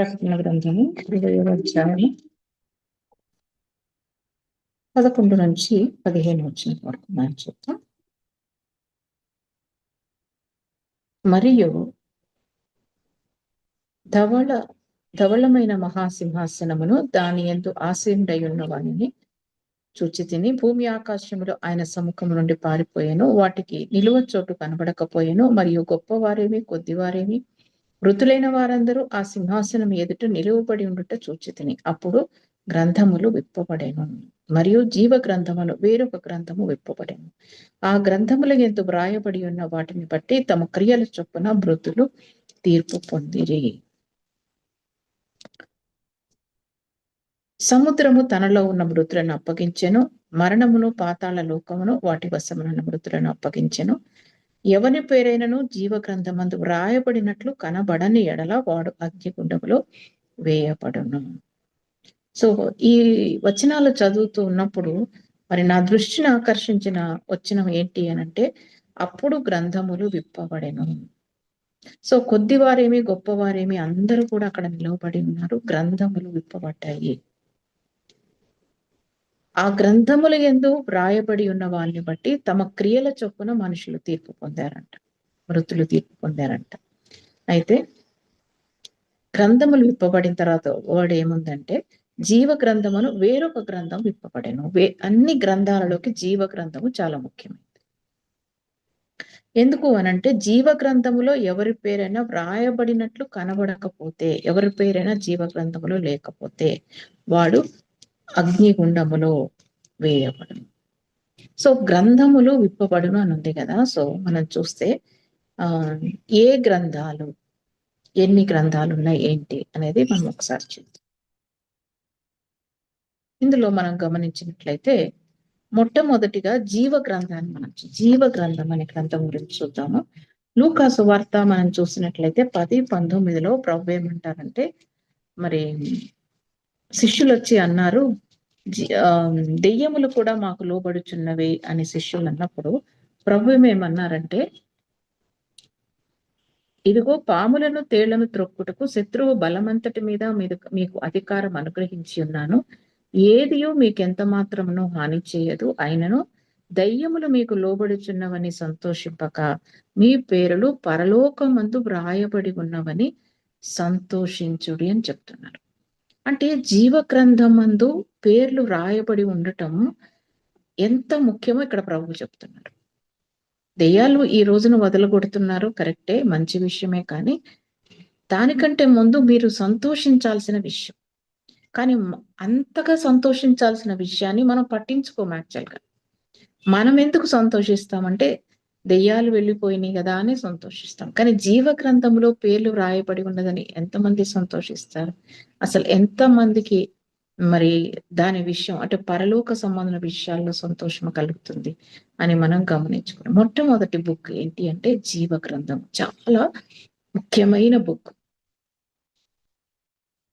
ప్రకటన గ్రంథము ఇరవై అధ్యాయము పదకొండు నుంచి పదిహేను వచ్చిన వరకు మనం చూద్దాం. మరియు ధవళ ధవళమైన మహాసింహాసనమును దాని ఎందు ఆశీనుడై ఉన్న వాణిని చూచి తిని భూమి ఆకాశములో ఆయన సముఖం నుండి పారిపోయాను. వాటికి నిలువ చోటు కనబడకపోయాను. మరియు గొప్పవారేమి కొద్దివారేమి మృతులైన వారందరూ ఆ సింహాసనం ఎదుట నిలువబడి ఉండుట చూచితిని. అప్పుడు గ్రంథములు విప్పబడేను. మరియు జీవ గ్రంథములు వేరొక గ్రంథము విప్పబడేను. ఆ గ్రంథముల ఎందు వ్రాయబడి ఉన్న వాటిని బట్టి తమ క్రియల చొప్పున మృతులు తీర్పు పొందిరి. సముద్రము తనలో ఉన్న మృతులను అప్పగించెను. మరణమును పాతాళ లోకమును వాటి వశమున మృతులను అప్పగించెను. ఎవని పేరైనను జీవగ్రంథమందు వ్రాయబడినట్లు కనబడని ఎడల వాడు అగ్నిగుండములో వేయబడును. సో ఈ వచనాలు చదువుతూ ఉన్నప్పుడు మరి నా దృష్టిని ఆకర్షించిన వచనం ఏంటి అని అంటే అప్పుడు గ్రంథములు విప్పబడెను. సో కొద్దివారేమి గొప్పవారేమి అందరూ కూడా అక్కడ నిలవబడి ఉన్నారు గ్రంథములు విప్పబడ్డాయి. ఆ గ్రంథముల ఎందు వ్రాయబడి ఉన్న వాళ్ళని బట్టి తమ క్రియల చొప్పున మనుషులు తీర్పు పొందారంట మృతులు తీర్పు పొందారంట. అయితే గ్రంథములు విప్పబడిన తర్వాత వర్డ్ ఏముందంటే జీవ గ్రంథమును వేరొక గ్రంథం విప్పబడెను. వే అన్ని గ్రంథాలలోకి జీవ గ్రంథము చాలా ముఖ్యమైనది. ఎందుకు అనంటే జీవ గ్రంథములో ఎవరి పేరైనా వ్రాయబడినట్లు కనబడకపోతే ఎవరి పేరైనా జీవ గ్రంథములో లేకపోతే వాడు అగ్నిగుండములో వేయబడును. సో గ్రంథములు విప్పబడును అని ఉంది కదా. సో మనం చూస్తే ఆ ఏ గ్రంథాలు ఎన్ని గ్రంథాలు ఉన్నాయి ఏంటి అనేది మనం ఒకసారి చూద్దాం. ఇందులో మనం గమనించినట్లయితే మొట్టమొదటిగా జీవ గ్రంథాన్ని మనం జీవ గ్రంథం అనే గ్రంథం గురించి చూద్దాము. లూకాసు వార్త మనం చూసినట్లయితే పది పంతొమ్మిదిలో ప్రభు ఏమంటారంటే మరి శిష్యులు వచ్చి అన్నారు దెయ్యములు కూడా మాకు లోబడుచున్నవి అని శిష్యులు అన్నప్పుడు ప్రభు ఏమన్నారంటే ఇదిగో పాములను తేళ్ళను త్రొక్కుటకు శత్రువు బలమంతటి మీద మీద మీకు అధికారం అనుగ్రహించి ఉన్నాను. ఏదియో మీకెంత మాత్రమును హాని చేయదు. అయినను దయ్యములు మీకు లోబడుచున్నవని సంతోషింపక మీ పేరులు పరలోకమందు వ్రాయబడి ఉన్నవని సంతోషించుడి అని చెప్తున్నారు. అంటే జీవ గ్రంథమందు పేర్లు రాయబడి ఉండటం ఎంత ముఖ్యమో ఇక్కడ ప్రభు చెప్తున్నారు దెయ్యాలు ఈ రోజున వదలగొడుతున్నారు కరెక్టే మంచి విషయమే కానీ దానికంటే ముందు మీరు సంతోషించాల్సిన విషయం. కానీ అంతగా సంతోషించాల్సిన విషయాన్ని మనం పట్టించుకోము యాక్చువల్గా మనం ఎందుకు సంతోషిస్తామంటే దెయ్యాలు వెళ్ళిపోయినాయి కదా అని సంతోషిస్తాం. కానీ జీవ గ్రంథంలో పేర్లు రాయబడి ఉన్నదని ఎంతమంది సంతోషిస్తారు? అసలు ఎంత మందికి మరి దాని విషయం అంటే పరలోక సంబంధన విషయాల్లో సంతోషం కలుగుతుంది అని మనం గమనించుకున్నాం. మొట్టమొదటి బుక్ ఏంటి అంటే జీవ గ్రంథం చాలా ముఖ్యమైన బుక్.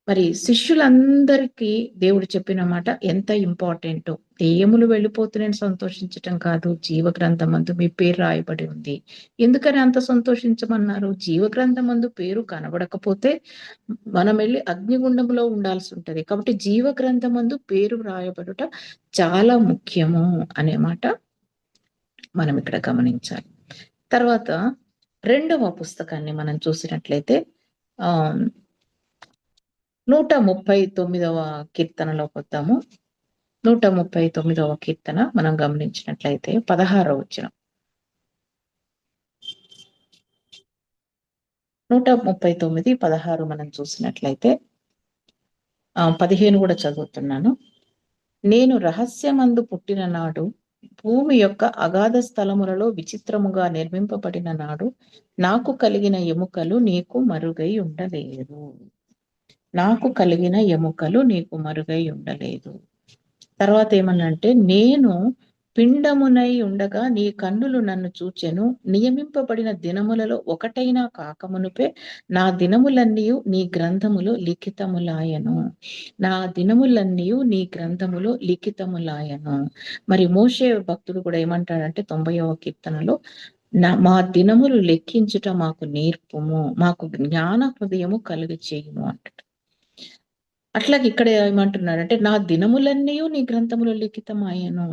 మరి శిష్యులందరికీ దేవుడు చెప్పిన మాట ఎంత ఇంపార్టెంటో. దెయ్యములు వెళ్ళిపోతున్నాయని సంతోషించటం కాదు జీవ గ్రంథమందు మీ పేరు రాయబడి ఉంది. ఎందుకని అంత సంతోషించమన్నారు? జీవ గ్రంథమందు పేరు కనబడకపోతే మనం వెళ్ళి అగ్నిగుండంలో ఉండాల్సి ఉంటది. కాబట్టి జీవ గ్రంథమందు పేరు రాయబడుట చాలా ముఖ్యము అనే మాట మనం ఇక్కడ గమనించాలి. తర్వాత రెండవ పుస్తకాన్ని మనం చూసినట్లయితే ఆ నూట ముప్పై తొమ్మిదవ కీర్తనలోకి వద్దాము నూట ముప్పై తొమ్మిదవ కీర్తన మనం గమనించినట్లయితే పదహారవ వచ్చిన నూట ముప్పై తొమ్మిది పదహారు మనం చూసినట్లయితే పదిహేను కూడా చదువుతున్నాను. నేను రహస్యమందు పుట్టిన నాడు భూమి యొక్క అగాధ స్థలములలో విచిత్రముగా నిర్మింపబడిన నాడు నాకు కలిగిన ఎముకలు నీకు మరుగై ఉండలేదు. నాకు కలిగిన ఎముకలు నీకు మరుగై ఉండలేదు. తర్వాత ఏమన్నంటే నేను పిండమునై ఉండగా నీ కన్నులు నన్ను చూచెను. నియమింపబడిన దినములలో ఒకటైనా కాకమునుపే నా దినములన్నీ నీ గ్రంథములో లిఖితములాయను. నా దినములన్నీ నీ గ్రంథములో లిఖితములాయను. మరి మోసే భక్తుడు కూడా ఏమంటాడంటే తొంభైవ కీర్తనలో నా మా దినములు లెక్కించుట మాకు నేర్పుము మాకు జ్ఞాన హృదయము కలుగు చేయము అంటాడు. అట్లాగే ఇక్కడ ఏమంటున్నాడు అంటే నా దినములన్నీ నీ గ్రంథములో లిఖితమాయను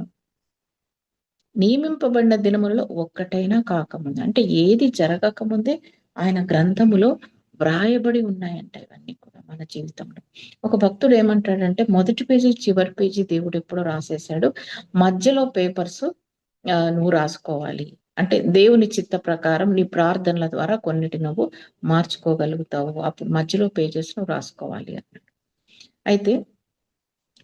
నియమింపబడిన దినములలో ఒక్కటైనా కాకముందు అంటే ఏది జరగకముందే ఆయన గ్రంథములో వ్రాయబడి ఉన్నాయంట ఇవన్నీ కూడా మన జీవితంలో. ఒక భక్తుడు ఏమంటాడంటే మొదటి పేజీ చివరి పేజీ దేవుడు ఎప్పుడో రాసేసాడు మధ్యలో పేపర్స్ నువ్వు రాసుకోవాలి. అంటే దేవుని చిత్త ప్రకారం నీ ప్రార్థనల ద్వారా కొన్నిటి నువ్వు మార్చుకోగలుగుతావు. అప్పుడు మధ్యలో పేజెస్ నువ్వు రాసుకోవాలి అన్నాడు. అయితే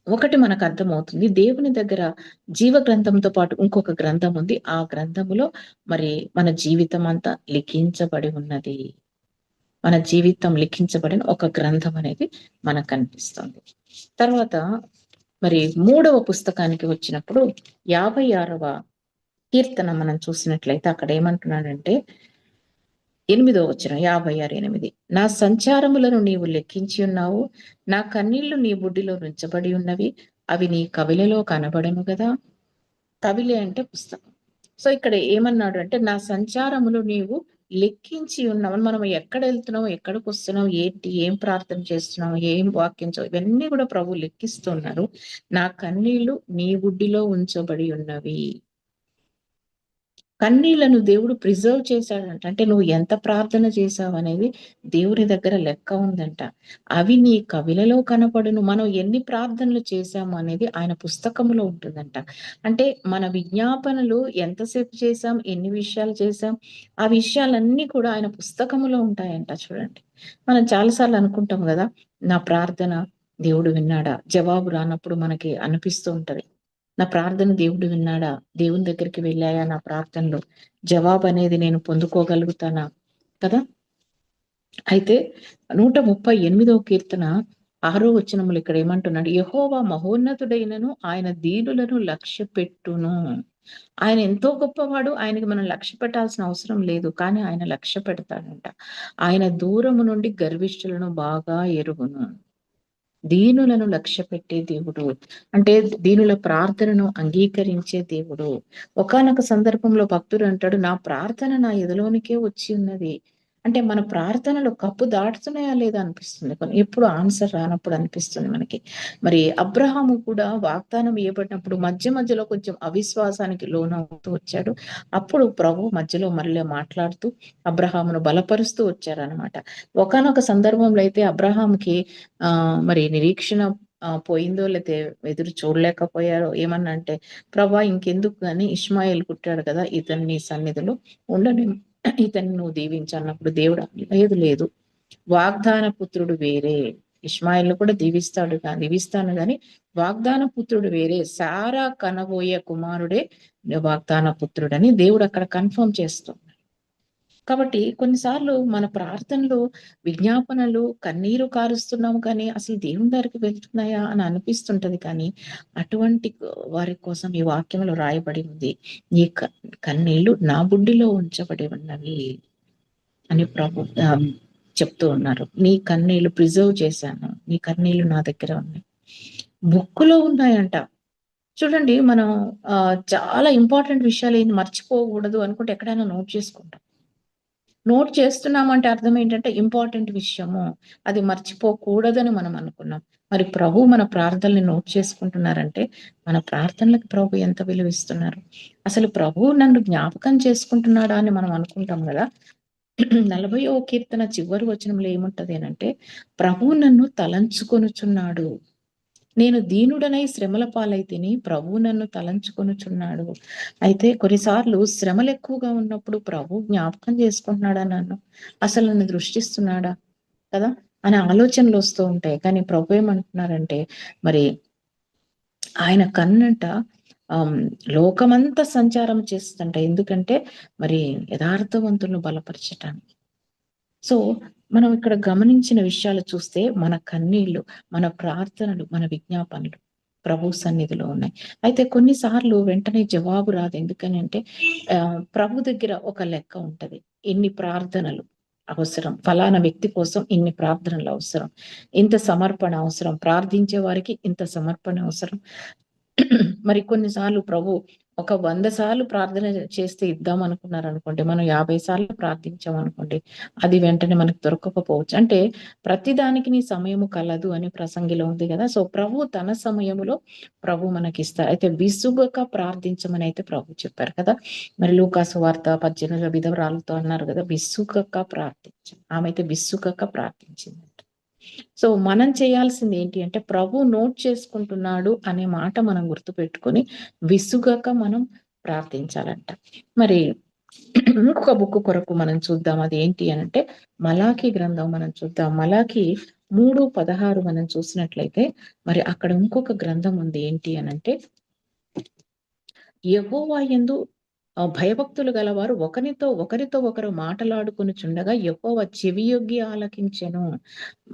ఒకటి మనకు అర్థమవుతుంది. దేవుని దగ్గర జీవ గ్రంథంతో పాటు ఇంకొక గ్రంథం ఉంది. ఆ గ్రంథములో మరి మన జీవితం అంతా లిఖించబడి ఉన్నది. మన జీవితం లిఖించబడిన ఒక గ్రంథం అనేది మనకు కనిపిస్తుంది. తర్వాత మరి మూడవ పుస్తకానికి వచ్చినప్పుడు యాభై ఆరవ కీర్తన మనం చూసినట్లయితే అక్కడ ఏమంటున్నాడంటే ఎనిమిదో వచ్చిన యాభై ఆరు ఎనిమిది. నా సంచారములను నీవు లెక్కించి ఉన్నావు నా కన్నీళ్ళు నీ బుడ్డిలో ఉంచబడి ఉన్నవి అవి నీ కవిలలో కనబడను కదా కవిలే అంటే పుస్తకం. సో ఇక్కడ ఏమన్నాడు అంటే నా సంచారములు నీవు లెక్కించి ఉన్నావు. మనం ఎక్కడ వెళ్తున్నాం ఎక్కడికి వస్తున్నాం ఏంటి ఏం ప్రార్థన చేస్తున్నాం ఏం వాక్యం ఇవన్నీ కూడా ప్రభు లెక్కిస్తున్నారు నా కన్నీళ్ళు నీ బుడ్డిలో ఉంచబడి ఉన్నవి. కన్నీళ్ళను దేవుడు ప్రిజర్వ్ చేశాడంట. అంటే నువ్వు ఎంత ప్రార్థన చేశావు అనేది దేవుని దగ్గర లెక్క ఉందంట. అవి నీ కవిలలో కనపడును. మనం ఎన్ని ప్రార్థనలు చేశాము అనేది ఆయన పుస్తకంలో ఉంటుందంట. అంటే మన విజ్ఞాపనలు ఎంతసేపు చేశాం ఎన్ని విషయాలు చేశాం ఆ విషయాలన్నీ కూడా ఆయన పుస్తకములో ఉంటాయంట చూడండి. మనం చాలాసార్లు అనుకుంటాం కదా నా ప్రార్థన దేవుడు విన్నాడా? జవాబు రానప్పుడు మనకి అనిపిస్తూ ఉంటది. నా ప్రార్థన దేవుడు విన్నాడా? దేవుని దగ్గరికి వెళ్ళాయా నా ప్రార్థనలు? జవాబు అనేది నేను పొందుకోగలుగుతానా? కదా? అయితే నూట ముప్పై ఎనిమిదవ కీర్తన ఆరో వచనములు ఇక్కడ ఏమంటున్నాడు? యహోవా మహోన్నతుడైనను ఆయన దీనులను లక్ష్య పెట్టును ఆయన ఎంతో గొప్పవాడు ఆయనకి మనం లక్ష్య పెట్టాల్సిన అవసరం లేదు కానీ ఆయన లక్ష్య పెడతాడంట. ఆయన దూరము నుండి గర్విష్ఠులను బాగా ఎరుగును. దీనులను లక్ష్య పెట్టే దేవుడు. అంటే దీనుల ప్రార్థనను అంగీకరించే దేవుడు. ఒకనొక సందర్భంలో భక్తుడు అంటాడు నా ప్రార్థన నా ఎదులోనికే వచ్చి ఉన్నది. అంటే మన ప్రార్థనలు కప్పు దాటుతున్నాయా లేదా అనిపిస్తుంది కొన్ని. ఎప్పుడు ఆన్సర్ రానప్పుడు అనిపిస్తుంది మనకి. మరి అబ్రహాము కూడా వాగ్దానం ఇవ్వబడినప్పుడు మధ్య మధ్యలో కొంచెం అవిశ్వాసానికి లోనవుతూ వచ్చాడు. అప్పుడు ప్రభు మధ్యలో మరలే మాట్లాడుతూ అబ్రహామును బలపరుస్తూ వచ్చారనమాట ఒకనొక సందర్భంలో అయితే అబ్రహాంకి ఆ మరి నిరీక్షణ పోయిందో లేతే ఎదురు చూడలేకపోయారో ఏమన్నా అంటే ప్రభా ఇంకెందుకు కానీ ఇస్మాయిల్ కుట్టాడు కదా ఇతన్ని సన్నిధిలో ఉండని ఇతన్ని నువ్వు దీవించన్నప్పుడు దేవుడు లేదు లేదు. వాగ్దాన పుత్రుడు వేరే. ఇస్మాయిల్ కూడా దీవిస్తాడు కానీ దీవిస్తాను గాని వాగ్దాన పుత్రుడు వేరే. సారా కనబోయే కుమారుడే వాగ్దాన పుత్రుడని దేవుడు అక్కడ కన్ఫర్మ్ చేస్తుంది కాబట్టి కొన్నిసార్లు మన ప్రార్థనలు విజ్ఞాపనలు కన్నీరు కారుస్తున్నాము కానీ అసలు దేవుని దగ్గరికి వెళ్తున్నాయా అని అనిపిస్తుంటది కానీ అటువంటి వారి కోసం ఈ వాక్యంలో రాయబడి ఉంది. ఈ కన్నీళ్ళు నా బుడ్డిలో ఉంచబడి ఉన్నవి అని ప్రభు చెప్తూ ఉన్నారు. నీ కన్నీళ్ళు ప్రిజర్వ్ చేశాను. నీ కన్నీళ్ళు నా దగ్గర ఉన్నాయి. బుక్కులో ఉన్నాయంట. చూడండి మనం చాలా ఇంపార్టెంట్ విషయాలు ఏంటి మర్చిపోకూడదు అనుకుంటే ఎక్కడైనా నోట్ చేసుకుంటాం. నోట్ చేస్తున్నామంటే అర్థం ఏంటంటే ఇంపార్టెంట్ విషయము. అది మర్చిపోకూడదని మనం అనుకున్నాం. మరి ప్రభు మన ప్రార్థనల్ని నోట్ చేసుకుంటున్నారంటే మన ప్రార్థనలకు ప్రభు ఎంత విలువిస్తున్నారు? అసలు ప్రభు నన్ను జ్ఞాపకం చేసుకుంటున్నాడా అని మనం అనుకుంటాం కదా? నలభై కీర్తన చివరి వచనంలో ఏముంటది అంటే ప్రభు నన్ను తలంచుకొనుచున్నాడు. నేను దీనుడనై శ్రమల పాలైతిని ప్రభు నన్ను తలంచుకొనుచున్నాడు. అయితే కొన్నిసార్లు శ్రమలు ఎక్కువగా ఉన్నప్పుడు ప్రభు జ్ఞాపకం చేసుకుంటున్నాడా నన్ను? అసలు నన్ను దృష్టిస్తున్నాడా? కదా? అనే ఆలోచనలు వస్తూ ఉంటాయి. కానీ ప్రభు ఏమంటున్నారంటే మరి ఆయన కన్నట లోకమంతా సంచారం చేస్తుంట ఎందుకంటే మరి యథార్థవంతులను బలపరచటానికి. సో మనం ఇక్కడ గమనించిన విషయాలు చూస్తే మన కన్నీళ్ళు మన ప్రార్థనలు మన విజ్ఞాపనలు ప్రభు సన్నిధిలో ఉన్నాయి. అయితే కొన్నిసార్లు వెంటనే జవాబు రాదు. ఎందుకని అంటే ప్రభు దగ్గర ఒక లెక్క ఉంటది. ఎన్ని ప్రార్థనలు అవసరం? ఫలానా వ్యక్తి కోసం ఇన్ని ప్రార్థనలు అవసరం? ఇంత సమర్పణ అవసరం? ప్రార్థించే వారికి ఇంత సమర్పణ అవసరం? మరి కొన్నిసార్లు ప్రభు ఒక వంద సార్లు ప్రార్థన చేస్తే ఇద్దాం అనుకున్నారు అనుకోండి మనం యాభై సార్లు ప్రార్థించాం అనుకోండి అది వెంటనే మనకు దొరకకపోవచ్చు. అంటే ప్రతిదానికి నీ సమయము కలదు అని ప్రసంగిలో ఉంది కదా. సో ప్రభు తన సమయములో ప్రభు మనకి ఇస్తారు అయితే విసుగక ప్రార్థించమని అయితే ప్రభు చెప్పారు కదా. మరి లూకాసు వార్త పద్దెనిమిది విధవరాలతో అన్నారు కదా విసుగక ప్రార్థించం ఆమె అయితే విసుగక ప్రార్థించింది. సో మనం చేయాల్సింది ఏంటి అంటే ప్రభు నోట్ చేసుకుంటున్నాడు అనే మాట మనం గుర్తుపెట్టుకొని విసుగక మనం ప్రార్థించాలంట. మరి ఇంకొక బుక్ కొరకు మనం చూద్దాం. అది ఏంటి అని అంటే మలాఖీ గ్రంథం మనం చూద్దాం. మలాఖీ మూడు పదహారు మనం చూసినట్లయితే మరి అక్కడ ఇంకొక గ్రంథం ఉంది ఏంటి అని అంటే యహోవా ఎందు భయభక్తులు గలవారు ఒకరితో ఒకరితో ఒకరు మాట్లాడుకుని చుండగా యహోవ చెవియొగ్గి ఆలకించెను.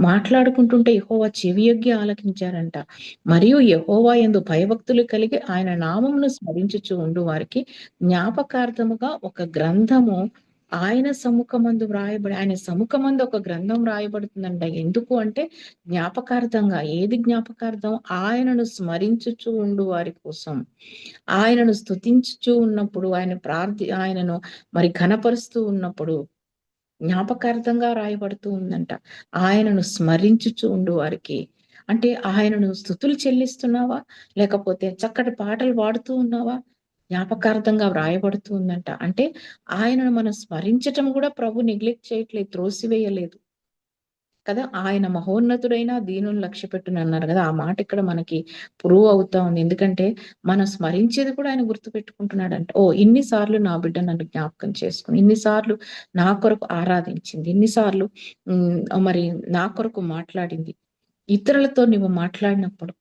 మాట్లాడుకుంటుంటే యహోవా చెవియొగ్గి ఆలకించారంట. మరియు యహోవా ఎందు భయభక్తులు కలిగి ఆయన నామమును స్మరించుచు ఉండు వారికి జ్ఞాపకార్థముగా ఒక గ్రంథము ఆయన సముఖమందు వ్రాయబడి ఆయన సముఖమందు ఒక గ్రంథం రాయబడుతుందంట ఎందుకు అంటే జ్ఞాపకార్థంగా ఏది జ్ఞాపకార్థం? ఆయనను స్మరించుచు ఉండు వారి కోసం. ఆయనను స్థుతించుచూ ఉన్నప్పుడు ఆయన ప్రార్థి ఆయనను మరి ఘనపరుస్తూ ఉన్నప్పుడు జ్ఞాపకార్థంగా రాయబడుతూ ఉందంట. ఆయనను స్మరించుచు ఉండు వారికి. అంటే ఆయనను స్థుతులు చెల్లిస్తున్నావా? లేకపోతే చక్కటి పాటలు పాడుతూ ఉన్నావా? జ్ఞాపకార్థంగా వ్రాయబడుతూ ఉందంట. అంటే ఆయనను మనం స్మరించటం కూడా ప్రభు నెగ్లెక్ట్ చేయట్లేదు త్రోసివేయలేదు. కదా? ఆయన మహోన్నతుడైన దీనుని లక్ష్య పెట్టుని అన్నారు కదా? ఆ మాట ఇక్కడ మనకి ప్రూవ్ అవుతా ఉంది. ఎందుకంటే మనం స్మరించేది కూడా ఆయన గుర్తు పెట్టుకుంటున్నాడంట ఓ ఇన్నిసార్లు నా బిడ్డ నన్ను జ్ఞాపకం చేసుకుని ఇన్నిసార్లు నా కొరకు ఆరాధించింది ఇన్నిసార్లు మరి నా కొరకు మాట్లాడింది ఇతరులతో నువ్వు మాట్లాడినప్పుడు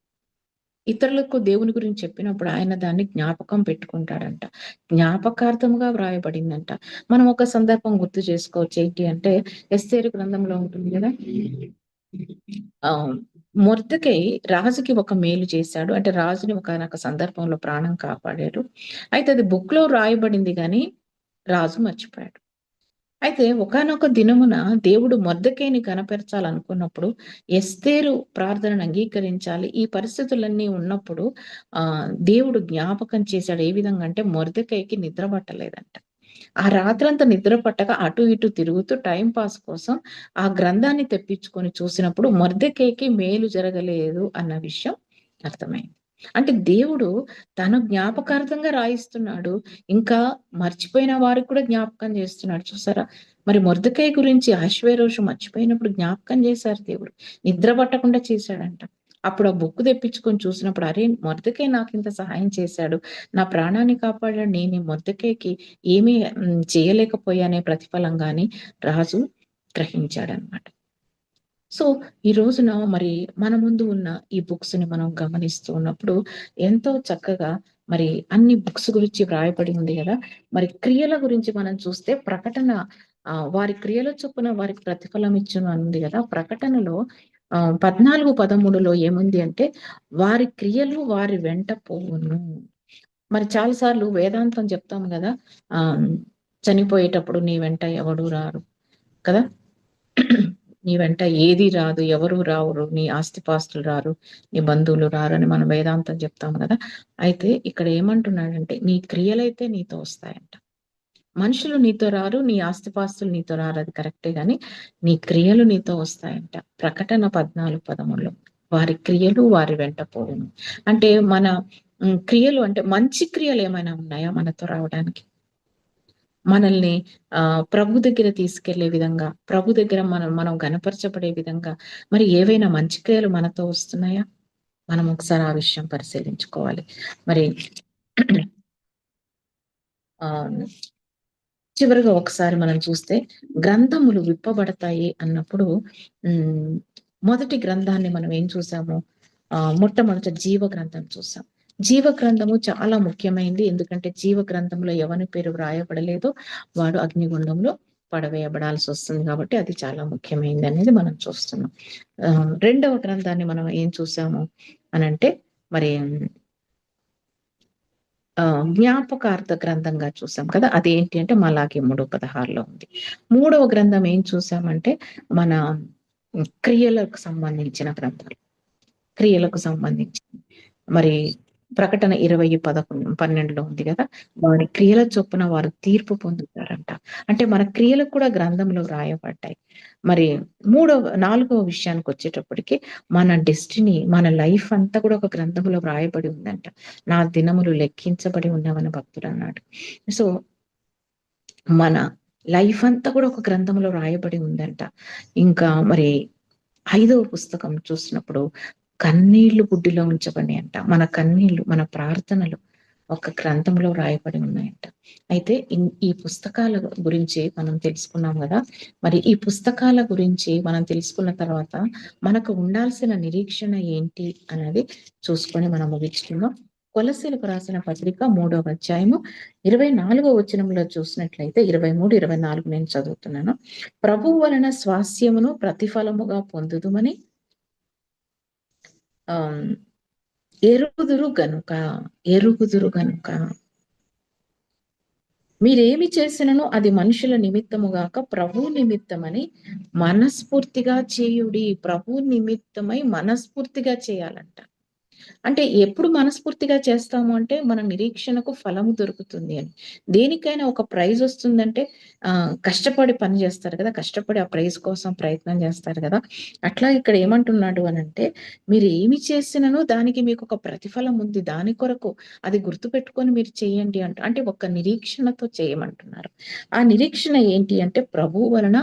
ఇతరులకు దేవుని గురించి చెప్పినప్పుడు ఆయన దాన్ని జ్ఞాపకం పెట్టుకుంటాడంట. జ్ఞాపకార్థముగా వ్రాయబడిందంట. మనం ఒక సందర్భం గుర్తు చేసుకోవచ్చు. ఏంటి అంటే ఎస్తేరు గ్రంథంలో ఉంటుంది కదా? ఆ మొర్దకై రాజుకి ఒక మేలు చేశాడు. అంటే రాజుని ఒక సందర్భంలో ప్రాణం కాపాడాడు. అయితే అది బుక్లో రాయబడింది కానీ రాజు మర్చిపోయాడు. అయితే ఒకనొక దినమున దేవుడు మొద్దకేని కనపరచాలనుకున్నప్పుడు ఎస్తేరు ప్రార్థనను అంగీకరించాలి. ఈ పరిస్థితులన్నీ ఉన్నప్పుడు ఆ దేవుడు జ్ఞాపకం చేశాడు ఏ విధంగా అంటే మొర్దకైకి నిద్ర పట్టలేదంట. ఆ రాత్రంతా నిద్ర పట్టక అటు ఇటు తిరుగుతూ టైం పాస్ కోసం ఆ గ్రంథాన్ని తెప్పించుకొని చూసినప్పుడు మొర్దకేకి మేలు జరగలేదు అన్న విషయం అర్థమైంది. అంటే దేవుడు తను జ్ఞాపకార్థంగా రాయిస్తున్నాడు. ఇంకా మర్చిపోయిన వారికి కూడా జ్ఞాపకం చేస్తున్నాడు చూసారా? మరి మొర్దకాయ గురించి ఆశ్వేరోషం మర్చిపోయినప్పుడు జ్ఞాపకం చేశారు దేవుడు. నిద్ర పట్టకుండా చేశాడంట. అప్పుడు ఆ బుక్ తెప్పించుకొని చూసినప్పుడు అరే మొర్దకే నాకు ఇంత సహాయం చేశాడు. నా ప్రాణాన్ని కాపాడాడు. నేను మొర్దకేకి ఏమీ చేయలేకపోయానే ప్రతిఫలంగాని రాజు గ్రహించాడనమాట సో ఈ రోజున మరి మన ముందు ఉన్న ఈ బుక్స్ని మనం గమనిస్తూ ఉన్నప్పుడు ఎంతో చక్కగా మరి అన్ని బుక్స్ గురించి వ్రాయబడి ఉంది కదా. మరి క్రియల గురించి మనం చూస్తే ప్రకటన వారి క్రియల చొప్పున వారికి ప్రతిఫలం ఇచ్చును ఉంది కదా. ప్రకటనలో ఆ పద్నాలుగు పదమూడులో ఏముంది అంటే వారి క్రియలు వారి వెంట పోవును. మరి చాలాసార్లు వేదాంతం చెప్తాం కదా ఆ చనిపోయేటప్పుడు నీ వెంట ఎవడు రారు కదా. నీ వెంట ఏది రాదు ఎవరు రావురు నీ ఆస్తిపాస్తులు రారు నీ బంధువులు రారు అని మనం వేదాంతం చెప్తాము కదా. అయితే ఇక్కడ ఏమంటున్నాడంటే నీ క్రియలైతే నీతో వస్తాయంట. మనుషులు నీతో రారు నీ ఆస్తిపాస్తులు నీతో రారు అది కరెక్టే గాని నీ క్రియలు నీతో వస్తాయంట. ప్రకటన పద్నాలుగు పదములు వారి క్రియలు వారి వెంట పోవును. అంటే మన క్రియలు అంటే మంచి క్రియలు ఏమైనా ఉన్నాయా మనతో రావడానికి? మనల్ని ఆ ప్రభు దగ్గర తీసుకెళ్ళే విధంగా ప్రభు దగ్గర మనం మనం గనపరచబడే విధంగా మరి ఏవైనా మంచి క్రియలు మనతో వస్తున్నాయా? మనం ఒకసారి ఆ విషయం పరిశీలించుకోవాలి. మరి ఆ చివరిగా ఒకసారి మనం చూస్తే గ్రంథములు విప్పబడతాయి అన్నప్పుడు మొదటి గ్రంథాన్ని మనం ఏం చూసాము? ఆ మొట్టమొదట జీవ గ్రంథం చూసాం. జీవ గ్రంథము చాలా ముఖ్యమైనది ఎందుకంటే జీవ గ్రంథంలో ఎవరి పేరు వ్రాయబడలేదో వాడు అగ్నిగుండంలో పడవేయబడాల్సి వస్తుంది కాబట్టి అది చాలా ముఖ్యమైనది అనేది మనం చూస్తున్నాం. రెండవ గ్రంథాన్ని మనం ఏం చూసాము అనంటే మరి జ్ఞాపకార్థ గ్రంథంగా చూసాం కదా అది ఏంటి అంటే మలాకి మూడు పదహారులో ఉంది. మూడవ గ్రంథం ఏం చూసామంటే మన క్రియలకు సంబంధించిన గ్రంథాలు. క్రియలకు సంబంధించి. మరి ప్రకటన ఇరవై పదకొండు పన్నెండులో ఉంది కదా? వారి క్రియల చొప్పున వారు తీర్పు పొందుతారంట. అంటే మన క్రియలకు కూడా గ్రంథంలో రాయబడ్డాయి మరి మూడవ నాలుగవ విషయానికి వచ్చేటప్పటికి మన డెస్టినీ మన లైఫ్ అంతా కూడా ఒక గ్రంథంలో రాయబడి ఉందంట. నా దినములు లెక్కించబడి ఉన్నామని భక్తుడు అన్నాడు. సో మన లైఫ్ అంతా కూడా ఒక గ్రంథంలో రాయబడి ఉందంట. ఇంకా మరి ఐదవ పుస్తకం చూసినప్పుడు కన్నీళ్ళు బుడ్డిలో ఉంచబడి అంట. మన కన్నీళ్ళు మన ప్రార్థనలు ఒక గ్రంథంలో రాయబడి ఉన్నాయంట. అయితే ఈ పుస్తకాల గురించి మనం తెలుసుకున్నాం కదా. మరి ఈ పుస్తకాల గురించి మనం తెలుసుకున్న తర్వాత మనకు ఉండాల్సిన నిరీక్షణ ఏంటి అనేది చూసుకొని మనం ముగించుకుందాం. కొలసీలకు రాసిన పత్రిక మూడవ అధ్యాయము ఇరవై నాలుగో వచనంలో చూసినట్లయితే ఇరవై మూడు ఇరవై నాలుగు నేను చదువుతున్నాను. ప్రభు వలన స్వాస్యమును ప్రతిఫలముగా పొందుదుమని ఎరుగుదురు గనుక ఎరుగుదురు గనుక. మీరేమి చేసినను అది మనుషుల నిమిత్తముగాక ప్రభు నిమిత్తమని మనస్ఫూర్తిగా చేయుడి ప్రభు నిమిత్తమై మనస్ఫూర్తిగా చేయాలంట. అంటే ఎప్పుడు మనస్ఫూర్తిగా చేస్తాము అంటే మన నిరీక్షణకు ఫలము దొరుకుతుంది అని. దేనికైనా ఒక ప్రైజ్ వస్తుందంటే ఆ కష్టపడి పని చేస్తారు కదా కష్టపడి ఆ ప్రైజ్ కోసం ప్రయత్నం చేస్తారు కదా. అట్లా ఇక్కడ ఏమంటున్నాడు అని అంటే మీరు ఏమి చేసినను దానికి మీకు ఒక ప్రతిఫలం ఉంది దాని కొరకు అది గుర్తుపెట్టుకొని మీరు చేయండి అంట అంటే ఒక నిరీక్షణతో చేయమంటున్నారు. ఆ నిరీక్షణ ఏంటి అంటే ప్రభు వలన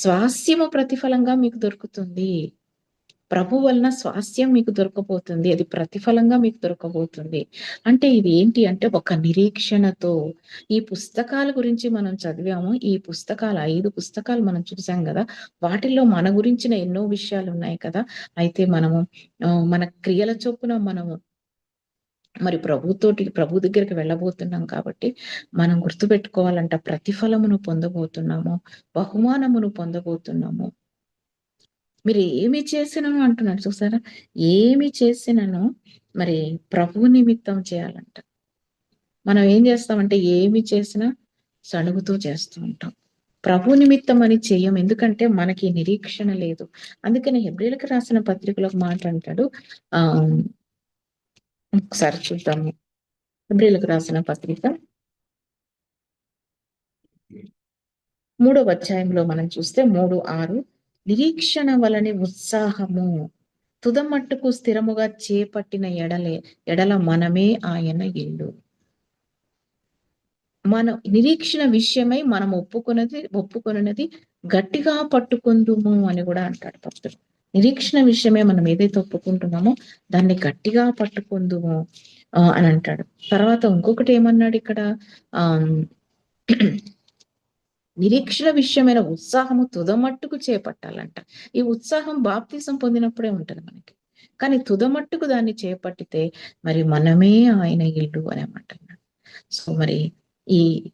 స్వాస్యము ప్రతిఫలంగా మీకు దొరుకుతుంది. ప్రభు వలన స్వాస్థ్యం మీకు దొరకబోతుంది అది ప్రతిఫలంగా మీకు దొరకబోతుంది అంటే ఇది ఏంటి అంటే ఒక నిరీక్షణతో ఈ పుస్తకాల గురించి మనం చదివాము ఈ పుస్తకాలు ఐదు పుస్తకాలు మనం చూసాం కదా వాటిల్లో మన గురించిన ఎన్నో విషయాలు ఉన్నాయి కదా. అయితే మనము మన క్రియల చొప్పున మనము మరి ప్రభుతోటి ప్రభు దగ్గరికి వెళ్ళబోతున్నాం కాబట్టి మనం గుర్తుపెట్టుకోవాలంట ప్రతిఫలమును పొందబోతున్నాము బహుమానమును పొందబోతున్నాము. మీరు ఏమి చేసినను అంటున్నాడు చూసారా? ఏమి చేసినను మరి ప్రభు నిమిత్తం చేయాలంట. మనం ఏం చేస్తామంటే ఏమి చేసినా సణుగుతూ చేస్తూ ఉంటాం. ప్రభు నిమిత్తం అని చెయ్యం ఎందుకంటే మనకి నిరీక్షణ లేదు. అందుకని హెబ్రిలకు రాసిన పత్రికలో మాట అంటాడు. ఆ ఒకసారి చూద్దాము హెబ్రిలకు రాసిన పత్రిక. మూడవ అధ్యాయంలో మనం చూస్తే మూడు ఆరు నిరీక్షణ వలని ఉత్సాహము. తుదమట్టుకు స్థిరముగా చేపట్టిన ఎడలే ఎడల మనమే ఆయన ఇల్లు. మన నిరీక్షణ విషయమై మనం ఒప్పుకున్నది ఒప్పుకున్నది గట్టిగా పట్టుకుందుము అని కూడా అంటాడు భక్తుడు నిరీక్షణ విషయమే మనం ఏదైతే ఒప్పుకుంటున్నామో దాన్ని గట్టిగా పట్టుకుందుము అని అంటాడు. తర్వాత ఇంకొకటి ఏమన్నాడు ఇక్కడ? ఆ నిరీక్షణ విషయమైన ఉత్సాహము తుదమట్టుకు చేపట్టాలంట. ఈ ఉత్సాహం బాప్తీసం పొందినప్పుడే ఉంటది మనకి. కానీ తుదమట్టుకు దాన్ని చేపట్టితే మరి మనమే ఆయన ఇల్లు అని అంటున్నాడు సో మరి ఈ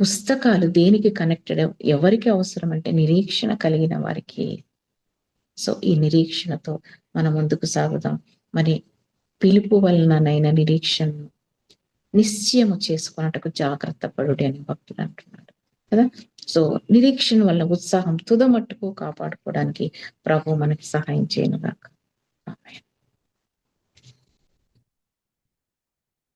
పుస్తకాలు దేనికి కనెక్టెడ్ ఎవరికి అవసరం అంటే నిరీక్షణ కలిగిన వారికి. సో ఈ నిరీక్షణతో మనం ముందుకు సాగుదాం. మరి పిలుపు వలననైన నిరీక్షణను నిశ్చయము చేసుకున్నట్టుకు జాగ్రత్త పడుడి అని భక్తులు అంటున్నాడు కదా? సో నిరీక్షణ వల్ల ఉత్సాహం తుదమట్టుకు కాపాడుకోవడానికి ప్రభు మనకి సహాయం చేయను దాకా